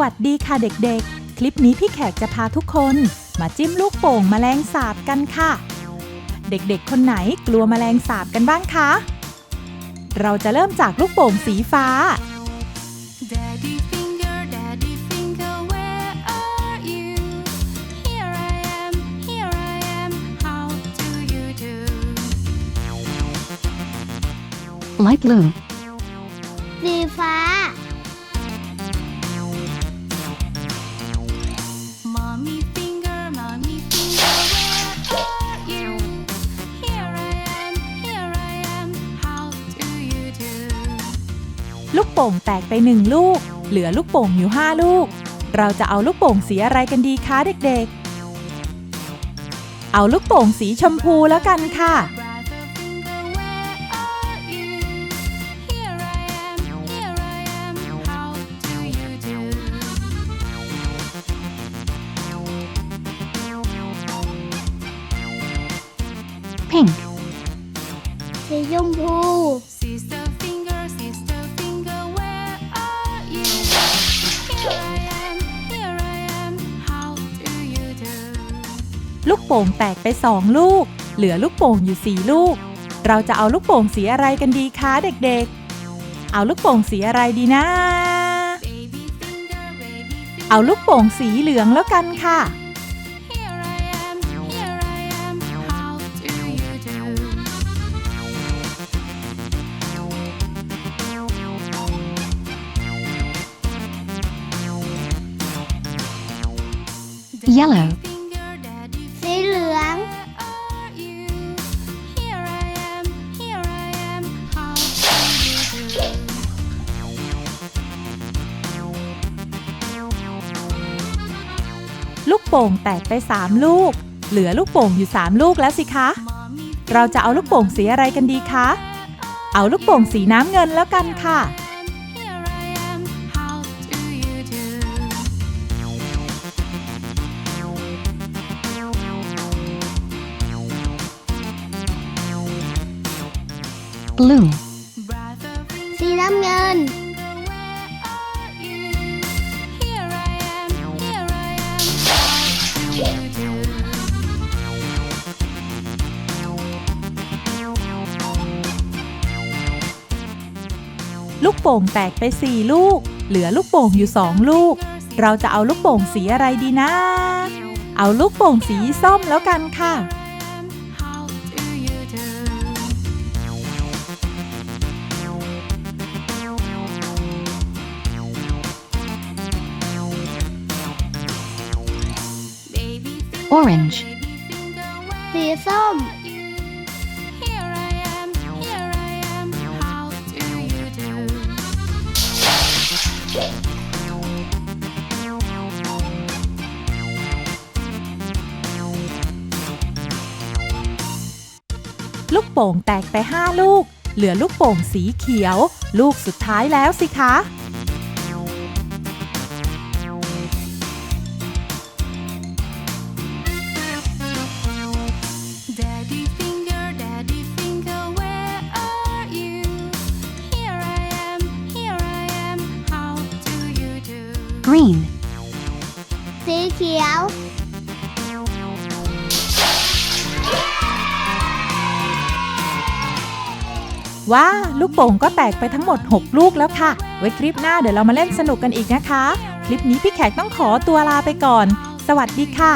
วัสดีค่ะเด็กๆ คลิปนี้พี่แขกจะพาทุกคน มาจิ้มลูกโป่งแมลงสาบกันค่ะ เด็กๆ คนไหนกลัวแมลงสาบกันบ้างคะ เราจะเริ่มจากลูกโป่งสีฟ้า Daddy finger, daddy finger, where are you? Here I am, here I am, how do you do? light blue, สีฟ้า กโป่งแตกไปหนึ่งลูก เหลือลูกโป่งอยู่ห้าลูก เราจะเอาลูกโป่งสีอะไรกันดีคะเด็กๆ เอาลูกโป่งสีชมพูแล้วกันค่ะ Brother finger, where are you? Here I am, here I am, how do you do? pink, สีชมพู ลูกโป่งแตกไปสองลูก เหลือลูกโป่งอยู่สี่ลูก เราจะเอาลูกโป่งสีอะไรกันดีคะเด็กๆ เอาลูกโป่งสีอะไรดีนะ เอาลูกโป่งสีเหลืองแล้วกันค่ะ here ลูกโป่งแตกไปสามลูก เหลือลูกโป่งอยู่สามลูกแล้วสิคะ Mommy เราจะเอาลูกโป่งสีอะไรกันดีคะ เอาลูกโป่งสีน้ำเงินแล้วกันค่ะ Here I am, how do you do? blue, Brother สีน้ำเงิน ลูกโป่งแตกไปสี่ลูก เหลือลูกโป่งอยู่สองลูก เราจะเอาลูกโป่งสีอะไรดีนะ เอาลูกโป่งสีส้มแล้วกันค่ะ Orange. baby finger, สี where ส้ม are you? Here I am, here I am, how do you do? ลูกโป่งแตกไปห้าลูก เหลือลูกโป่งสีเขียว ลูกสุดท้ายแล้วสิคะ green, สีเขียว ว้าลูกโป่งก็แตกไปทั้งหมด 6 ลูกแล้วค่ะ ไว้คลิปหน้าเดี๋ยวเรามาเล่นสนุกกันอีกนะคะ คลิปนี้พี่แขกต้องขอตัวลาไปก่อน สวัสดีค่ะ